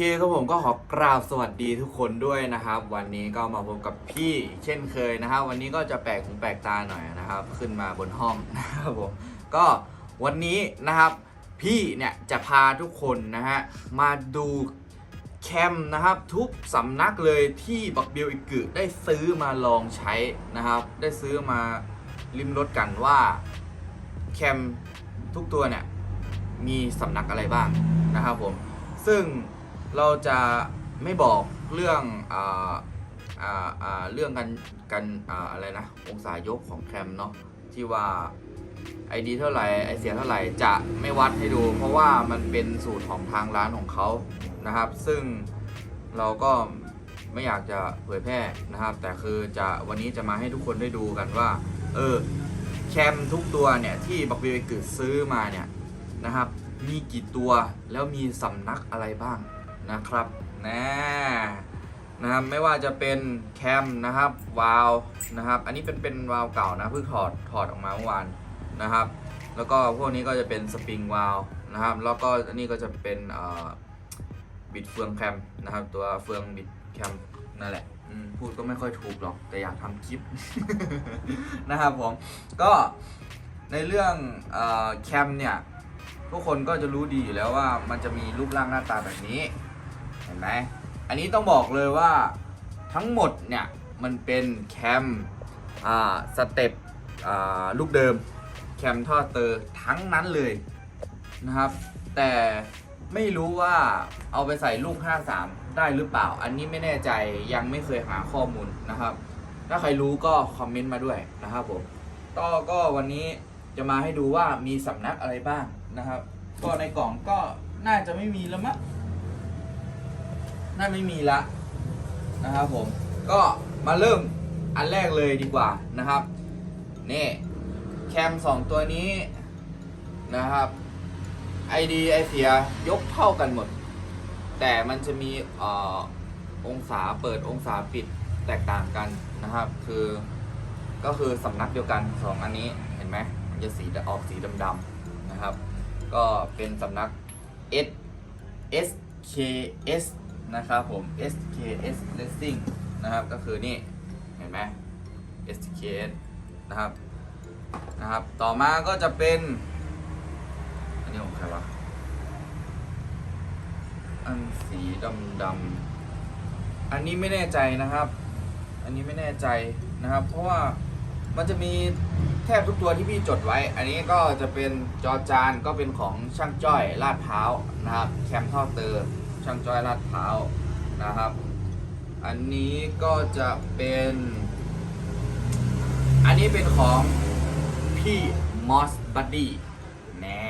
เคครับผมก็ขอกราบสวัสดีทุกคนด้วยนะครับ วันนี้ก็มาพบกับพี่เช่นเคยนะครับ วันนี้ก็จะแปลกหูแปลกตาหน่อยนะครับ ขึ้นมาบนห้องนะครับผมก็วันนี้นะครับ พี่เนี่ยจะพาทุกคนนะฮะมาดูแคมนะครับทุกสำนักเลยที่บักเบียวอิกึได้ซื้อมาลองใช้นะครับ ได้ซื้อมาริมรถกันว่าแคมทุกตัวเนี่ยมีสำนักอะไรบ้างนะครับผมซึ่ง เราจะไม่บอกเรื่องอ่าอ่าอ่าเรื่องกันกันอ่าอะไรนะ องศายกของแคมเนาะที่ว่าไอดีเท่าไหร่ไอเสียเท่าไหร่จะไม่วัดให้ดู เพราะว่ามันเป็นสูตรของทางร้านของเขานะครับ ซึ่งเราก็ไม่อยากจะเผยแพร่นะครับ แต่คือจะวันนี้จะมาให้ทุกคนได้ดูกันว่า เออแคมทุกตัวเนี่ยที่บักเบียกึซื้อมาเนี่ยนะครับ มีกี่ตัวแล้วมีสำนักอะไรบ้าง นะครับนะนะครับไม่ว่าจะเป็นแคมนะครับวาลนะครับอันนี้เป็นเป็นวาลเก่านะเพิ่งถอดถอดออกมาเมื่อวานนะครับ แล้วก็พวกนี้ก็จะเป็นสปริงวาลนะครับแล้วก็อันนี้ก็จะเป็นบิดเฟืองแคมนะครับ ตัวเฟืองบิดแคมนั่นแหละพูดก็ไม่ค่อยถูกหรอกแต่อยากทำคลิปนะครับผมก็ในเรื่องอแคมเนี่ยทุกคนก็จะรู้ดีอยู่แล้วว่ามันจะมีรูปร่างหน้าตาแบบนี้ เห็นไหมอันนี้ต้องบอกเลยว่าทั้งหมดเนี่ย มันเป็นแคมสเต็ปลูกเดิม แคมท่อเตอร์ทั้งนั้นเลยนะครับ แต่ไม่รู้ว่าเอาไปใส่ลูก 53 ได้หรือเปล่า อันนี้ไม่แน่ใจยังไม่เคยหาข้อมูลนะครับ ถ้าใครรู้ก็คอมเมนต์มาด้วยนะครับผมก็ก็วันนี้จะมาให้ดูว่ามีสำนักอะไรบ้างนะครับ ก็ในกล่องก็น่าจะไม่มีแล้วมั้ง น่าไม่มีละนะครับผมก็มาเริ่มอันแรกเลยดีกว่านะครับนี่แคมสองตัวนี้นะครับ ID ไอเสียยกเท่ากันหมด แต่มันจะมีออองศาเปิดองศาปิดแตกต่างกันนะครับ คือก็คือสำนักเดียวกันสองอันนี้เห็นไหมมันจะสีออกสีดำๆนะครับ ก็เป็นสำนัก S SKS นะครับผม SKS Racing นะครับก็คือนี่ เห็นไหม SKS นะครับนะครับ ต่อมาก็จะเป็น อันนี้ของใครวะ อันสีดำดำอันนี้ไม่แน่ใจนะครับ อันนี้ไม่แน่ใจนะครับ เพราะว่ามันจะมีแทบทุกตัวที่พี่จดไว้ อันนี้ก็จะเป็นจอจานก็เป็นของช่างจ้อยลาดพร้าวนะครับ แคมท่อเตอร์ ช่างจ้อยลาดพร้าวนะครับ อันนี้ก็จะเป็น อันนี้เป็นของพี่มอสบัดดี้แน่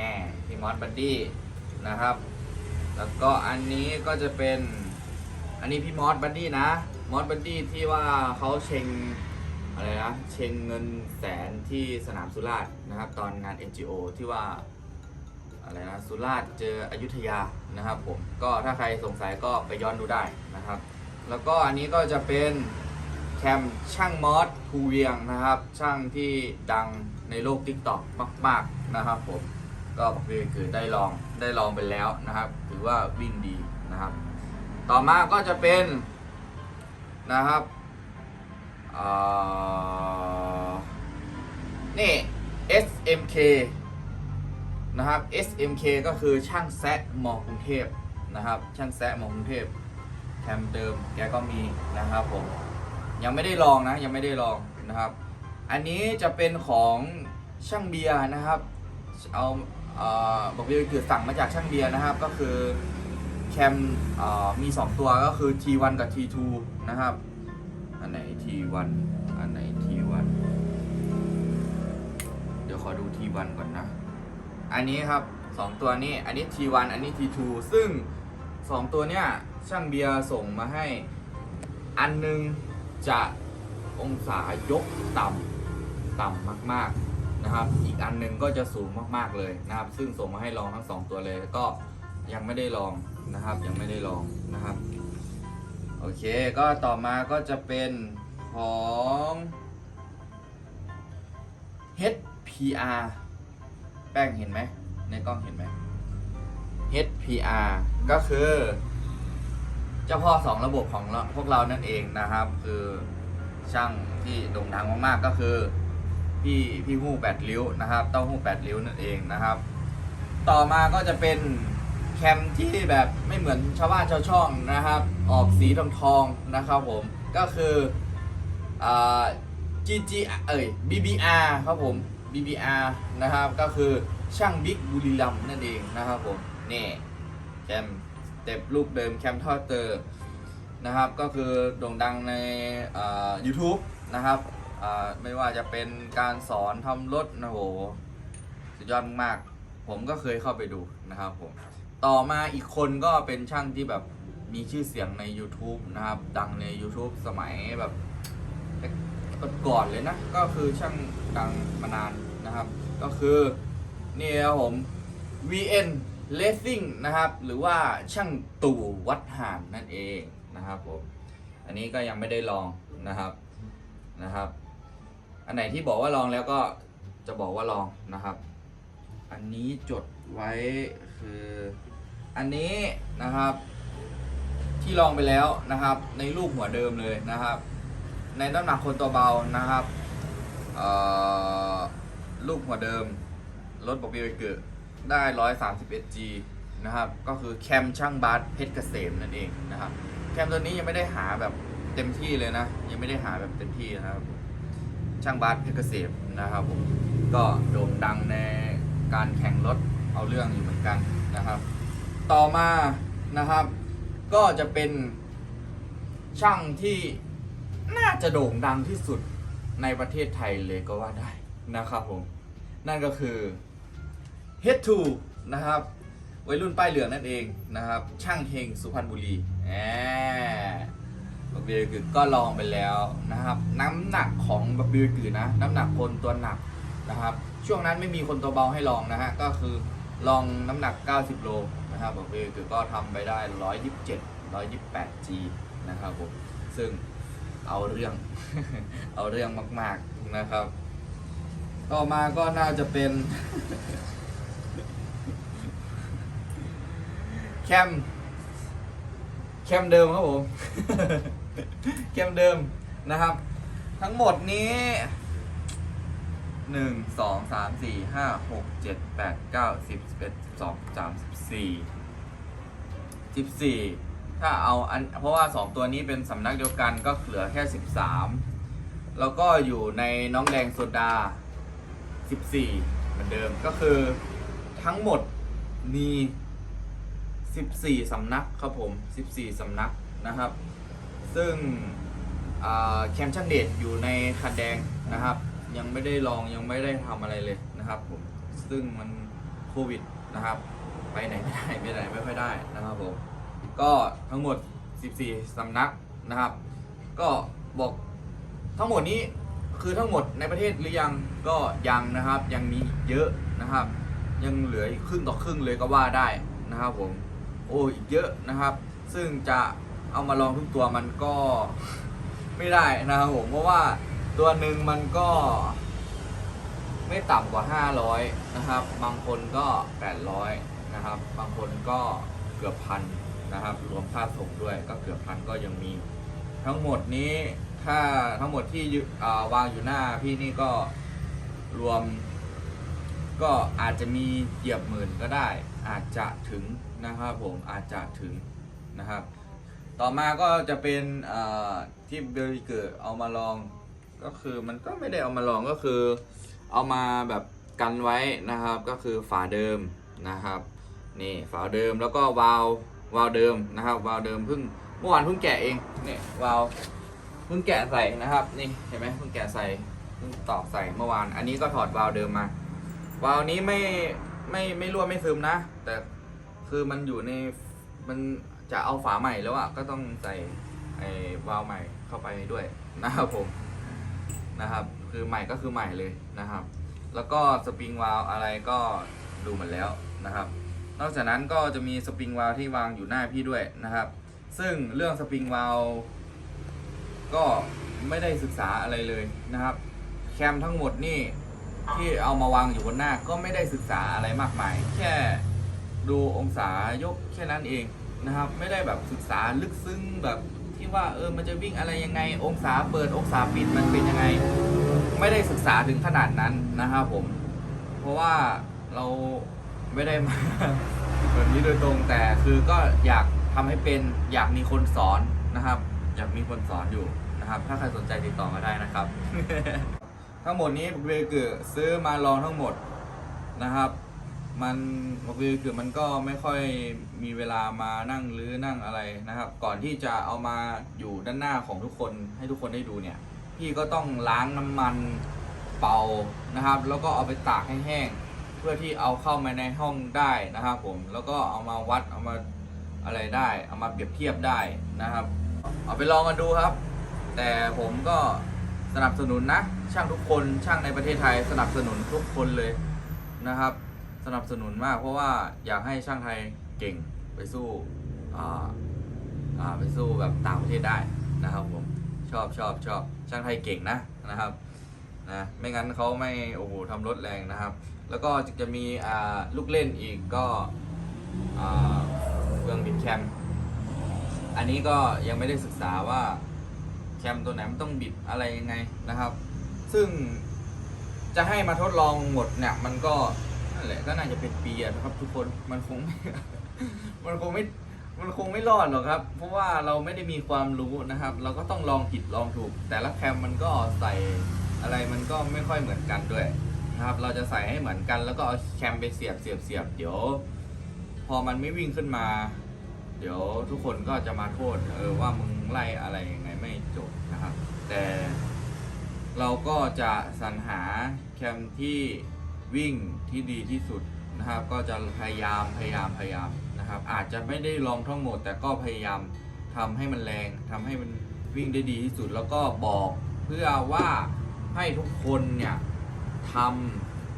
พี่มอสบัดดี้นะครับ แล้วก็อันนี้ก็จะเป็นอันนี้พี่มอสบัดดี้นะมอสบัดดี้ที่ว่าเขาเชงอะไรนะเชงเงินแสนที่สนามสุราษฎร์นะครับ ตอนงาน NGO ที่ว่า อะไรนะสุราษฎร์เจออยุธยานะครับผมก็ถ้าใครสงสัยก็ไปย้อนดูได้นะครับ แล้วก็อันนี้ก็จะเป็นแคมช่างมอสภูเวียงนะครับ ช่างที่ดังในโลก TikTok มาก ๆนะครับผมก็บอกเคือได้ลองได้ลองไปแล้วนะครับ ถือว่าวิ่งดีนะครับ ต่อมาก็จะเป็นนะครับนี่ SMK นะครับ SMK ก็คือช่างแซะมอกรุงเทพนะครับ ช่างแซะมอกรุงเทพแคมเดิมแกก็มีนะครับผมยังไม่ได้ลองนะยังไม่ได้ลองนะครับ อันนี้จะเป็นของช่างเบียร์นะครับเอาบอกเบียร์คือสั่งมาจากช่างเบียร์นะครับ ก็คือแคมเอ่อมี 2 ตัวก็คือ T1 กับ T2 นะครับ อันไหน T1 อันไหน T1 เดี๋ยวขอดู T1 ก่อนนะ อันนี้ครับ 2 ตัวนี้ อันนี้ T1 อันนี้ T2 ซึ่ง 2 ตัวเนี้ยช่างเบียร์ส่งมาให้ อันหนึงจะองศายกต่ำต่ำมากๆนะครับ อีกอันหนึงก็จะสูงมากๆเลยนะครับ ซึ่งส่งมาให้ลองทั้งสองตัวเลยก็ยังไม่ได้ลองนะครับ ยังไม่ได้ลองนะครับ โอเค ก็ต่อมาก็จะเป็นของ HPR ป้งเห็นไหม ในกล้องเห็นไหม HPR ก็คือ เจ้าพ่อสองระบบของพวกเรานั่นเองนะครับ คือช่างที่โด่งดังมากๆก็คือ พี่พี่หู้แปดริ้วนะครับ เต้าหู้แปดริ้วนั่นเองนะครับ ต่อมาก็จะเป็นแคมที่แบบไม่เหมือนชาวบ้านชาวช่องนะครับ ออกสีทองทองนะครับผมก็คืออ่า GG เอ้ย BBR ครับผม BBR นะครับ ก็คือช่างบิ๊กบุรีรัมนั่นเองนะครับผมนี่แคมเต็บลูกเดิมแคมทอดเตอร์นะครับ ก็คือโด่งดังในอ่า YouTube นะครับไม่ว่าจะเป็นการสอนทำรถนะโหสุดยอดมาก ผมก็เคยเข้าไปดูนะครับผมต่อมาอีกคนก็เป็นช่างที่แบบมีชื่อเสียงใน YouTube นะครับ ดังใน YouTube สมัยแบบ ก่อนเลยนะ ก็คือช่างดังมานานนะครับ ก็คือนี่ครับผม VN Racing นะครับ หรือว่าช่างตู่วัดห่านนั่นเองนะครับผม อันนี้ก็ยังไม่ได้ลองนะครับนะครับ อันไหนที่บอกว่าลองแล้วก็จะบอกว่าลองนะครับ อันนี้จดไว้คืออันนี้นะครับ ที่ลองไปแล้วนะครับ ในรูปหัวเดิมเลยนะครับ ในน้ำหนักคนตัวเบานะครับลูกหัวเดิมรถบอกบีเกิดได้ 131G นะครับก็คือแคมช่างบาสเพชรเกษมนั่นเองนะครับแคมตัวนี้ยังไม่ได้หาแบบเต็มที่เลยนะ ยังไม่ได้หาแบบเต็มที่นะครับ ช่างบาสเพชรเกษมนะครับผมก็โด่งดังในการแข่งรถเอาเรื่องอยู่เหมือนกันนะครับ ต่อมานะครับ ก็จะเป็นช่างที่ น่าจะโด่งดังที่สุดในประเทศไทยเลยก็ว่าได้นะครับผม นั่นก็คือ Head2 นะครับวัยรุ่นป้ายเหลืองนั่นเองนะครับ ช่างเฮงสุพรรณบุรีแหมบักเบียร์กือก็ลองไปแล้วนะครับ น้ำหนักของบักเบียร์กือนะ น้ำหนักคนตัวหนักนะครับ ช่วงนั้นไม่มีคนตัวเบาให้ลองนะฮะก็คือลองน้ำหนัก 90 โลนะครับบักเบียร์กือก็ทำไปได้ 127 128 G นะครับผมซึ่ง เอาเรื่อง เอาเรื่องมาก ๆนะครับ ต่อมาก็น่าจะเป็น แคม แคมเดิมครับผม แคมเดิมนะครับ ทั้งหมดนี้หนึ่งสองสามสี่ห้าหกเจ็ดแปดเก้าสิบสิบเอ็ดสิบสองสิบสามสิบสี่สิบสี่ ถ้าเอาอันเพราะว่าสองตัวนี้เป็นสำนักเดียวกันก็เหลือแค่สิบสามแล้วก็อยู่ในน้องแดงโซดาสิบสี่เหมือนเดิมก็คือทั้งหมดมี 14 สำนักครับผม 14 สำนักนะครับ ซึ่งแคมป์ช่างเดชอยู่ในคันแดงนะครับ ยังไม่ได้ลองยังไม่ได้ทำอะไรเลยนะครับผมซึ่งมันโควิดนะครับ ไปไหนไม่ได้ไปไหนไม่ค่อยได้นะครับผม ก็ทั้งหมด 14 สำนักนะครับ ก็บอกทั้งหมดนี้คือทั้งหมดในประเทศหรือยังก็ยังนะครับยังมีเยอะนะครับ ยังเหลืออีกครึ่งต่อครึ่งเลยก็ว่าได้นะครับผมโอ้อีกเยอะนะครับ ซึ่งจะเอามาลองทุกตัวมันก็ไม่ได้นะครับผมเพราะว่าตัวหนึ่งมันก็ ไม่ต่ำกว่า 500 นะครับ บางคนก็ 800 นะครับ บางคนก็เกือบพัน นะครับ รวมค่าส่งด้วยก็เกือบพันก็ยังมี ทั้งหมดนี้ถ้าทั้งหมดที่วางอยู่หน้าพี่นี่ก็รวมก็อาจจะมีเหยียบหมื่นก็ได้ อาจจะถึงนะครับผมอาจจะถึงนะครับ ต่อมาก็จะเป็นที่เบลเกอร์เอามาลองก็คือมันก็ไม่ได้เอามาลองก็คือ เอามาแบบกันไว้นะครับ ก็คือฝาเดิมนะครับ นี่ฝาเดิมแล้วก็วาล์ว วาล์วเดิมนะครับ วาล์วเดิมเพิ่งเมื่อวานเพิ่งแกะเองเนี่ยวาล์วเพิ่งแกะใส่นะครับ นี่เห็นไหมเพิ่งแกะใส่เพิ่งตอกใส่เมื่อวาน อันนี้ก็ถอดวาล์วเดิมมาวาล์วนี้ไม่ไม่ไม่รั่วไม่ซึมนะ แต่คือมันอยู่ในมันจะเอาฝาใหม่แล้วอะก็ต้องใส่ไอ้วาล์วใหม่เข้าไปด้วยนะครับผมนะครับ คือใหม่ก็คือใหม่เลยนะครับ แล้วก็สปริงวาล์วอะไรก็ดูหมดแล้วนะครับ นอกจากนั้นก็จะมีสปริงวาลที่วางอยู่หน้าพี่ด้วยนะครับ ซึ่งเรื่องสปริงวาลก็ไม่ได้ศึกษาอะไรเลยนะครับ แคมทั้งหมดนี่ที่เอามาวางอยู่บนหน้าก็ไม่ได้ศึกษาอะไรมากมาย แค่ดูองศายกแค่นั้นเองนะครับ ไม่ได้แบบศึกษาลึกซึ้งแบบที่ว่าเออมันจะวิ่งอะไรยังไง องศาเปิดองศาปิดมันเป็นยังไง ไม่ได้ศึกษาถึงขนาดนั้นนะครับผม เพราะว่าเรา ไม่ได้มา แบบนี้โดยตรงแต่คือก็อยากทำให้เป็นอยากมีคนสอนนะครับ อยากมีคนสอนอยู่นะครับ ถ้าใครสนใจติดต่อมาได้นะครับ ทั้งหมดนี้บุกเบเกือซื้อมาลองทั้งหมดนะครับ มันบุกเบเกือมันก็ไม่ค่อยมีเวลามานั่งหรือนั่งอะไรนะครับ ก่อนที่จะเอามาอยู่ด้านหน้าของทุกคนให้ทุกคนได้ดูเนี่ยพี่ก็ต้องล้างน้ำมันเป่านะครับ แล้วก็เอาไปตากให้แห้ง เพื่อที่เอาเข้ามาในห้องได้นะครับผมแล้วก็เอามาวัดเอามาอะไรได้ เอามาเปรียบเทียบได้นะครับ เอาไปลองกันดูครับ แต่ผมก็สนับสนุนนะ ช่างทุกคนช่างในประเทศไทยสนับสนุนทุกคนเลยนะครับ สนับสนุนมากเพราะว่าอยากให้ช่างไทยเก่งไปสู้อ่าอ่าไปสู้แบบต่างประเทศได้นะครับผมชอบชอบชอบช่างไทยเก่งนะนะครับนะไม่งั้นเขาไม่โอ้โหทำรถแรงนะครับ แล้วก็จะมีลูกเล่นอีกก็เครื่องบิดแคม อันนี้ก็ยังไม่ได้ศึกษาว่าแคมตัวไหนมันต้องบิดอะไรยังไงนะครับ ซึ่งจะให้มาทดลองหมดเนี่ยมันก็นั่นแหละก็น่าจะเป็นปีนะครับ ทุกคนมันคงมันคงไม่มันคงไม่รอดหรอกครับ เพราะว่าเราไม่ได้มีความรู้นะครับ เราก็ต้องลองผิดลองถูก แต่ละแคมมันก็ใส่อะไรมันก็ไม่ค่อยเหมือนกันด้วย นะครับ เราจะใส่ให้เหมือนกันแล้วก็เอาแคมไปเสียบเสียบเสียบเดี๋ยว พอมันไม่วิ่งขึ้นมา เดี๋ยวทุกคนก็จะมาโทษเออว่ามึงไล่อะไรยังไงไม่จบนะครับ แต่เราก็จะสรรหาแคมที่วิ่งที่ดีที่สุดนะครับ ก็จะพยายามพยายามพยายามนะครับ อาจจะไม่ได้ลองทั้งหมด แต่ก็พยายามทำให้มันแรงทำให้มันวิ่งได้ดีที่สุด แล้วก็บอกเพื่อว่าให้ทุกคนเนี่ย ท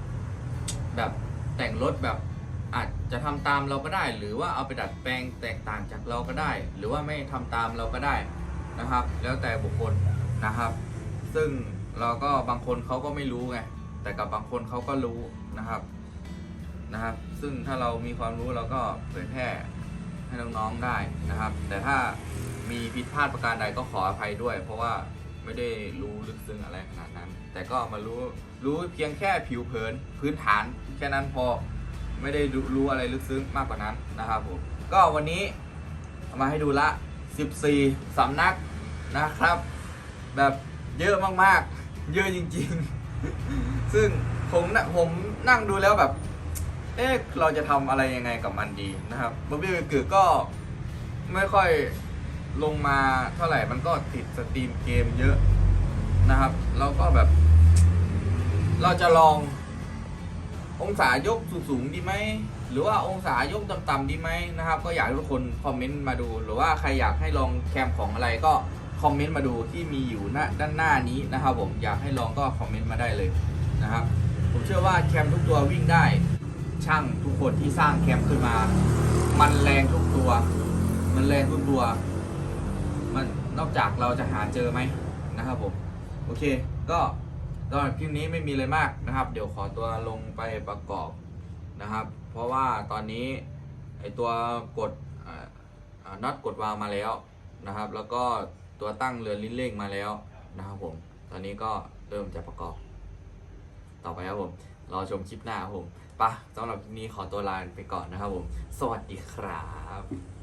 ำแบบแต่งรถแบบอาจจะทำตามเราก็ได้ หรือว่าเอาไปดัดแปลงแตกต่างจากเราก็ได้ หรือว่าไม่ทำตามเราก็ได้นะครับ แล้วแต่บุคคลนะครับ ซึ่งเราก็บางคนเขาก็ไม่รู้ไงแต่กับบางคนเขาก็รู้นะครับนะครับ ซึ่งถ้าเรามีความรู้เราก็เผยแพร่ให้น้องๆได้นะครับ แต่ถ้ามีผิดพลาดประการใดก็ขออภัยด้วย เพราะว่าไม่ได้รู้ลึกซึ้งอะไรขนาดนั้น แต่ก็มารู้ รู้เพียงแค่ผิวเผินพื้นฐานแค่นั้นพอไม่ได้รู้อะไรลึกซึ้งมากกว่านั้นนะครับผมก็วันนี้ามาให้ดูละ 14 สำนักนะครับ แบบเยอะมากๆ เยอะจริงๆ ซึ่งผมนะผมนั่งดูแล้วแบบ เอ๊ะ เราจะทำอะไรยังไงกับมันดีนะครับบอบบี้เกิดก็ไม่ค่อยลงมาเท่าไหร่ มันก็ติดสตรีมเกมเยอะนะครับแล้วก็แบบ เราจะลอง องศายกสูงๆดีไหมหรือว่าองศายกต่ำๆดีไหมนะครับ ก็อยากให้ทุกคนคอมเมนต์มาดู หรือว่าใครอยากให้ลองแคมของอะไรก็คอมเมนต์มาดูที่มีอยู่หน้าด้านหน้านี้นะครับ ผมอยากให้ลองก็คอมเมนต์มาได้เลยนะครับ ผมเชื่อว่าแคมทุกตัววิ่งได้ ช่างทุกคนที่สร้างแคมขึ้นมา มันแรงทุกตัว มันแรงทุกตัว มันนอกจากเราจะหาเจอไหมนะครับผม โอเค ก็ สำหรับคลิปนี้ไม่มีอะไรมากนะครับ เดี๋ยวขอตัวลงไปประกอบนะครับ เพราะว่าตอนนี้ไอตัวกดน็อตกดวาล์วมาแล้วนะครับ แล้วก็ตัวตั้งเรือนลิ้นเร่งมาแล้วนะครับผม ตอนนี้ก็เริ่มจะประกอบ ต่อไปครับผมรอชมคลิปหน้าครับผมปะสำหรับคลิปนี้ขอตัวลาไปก่อนนะครับผม สวัสดีครับ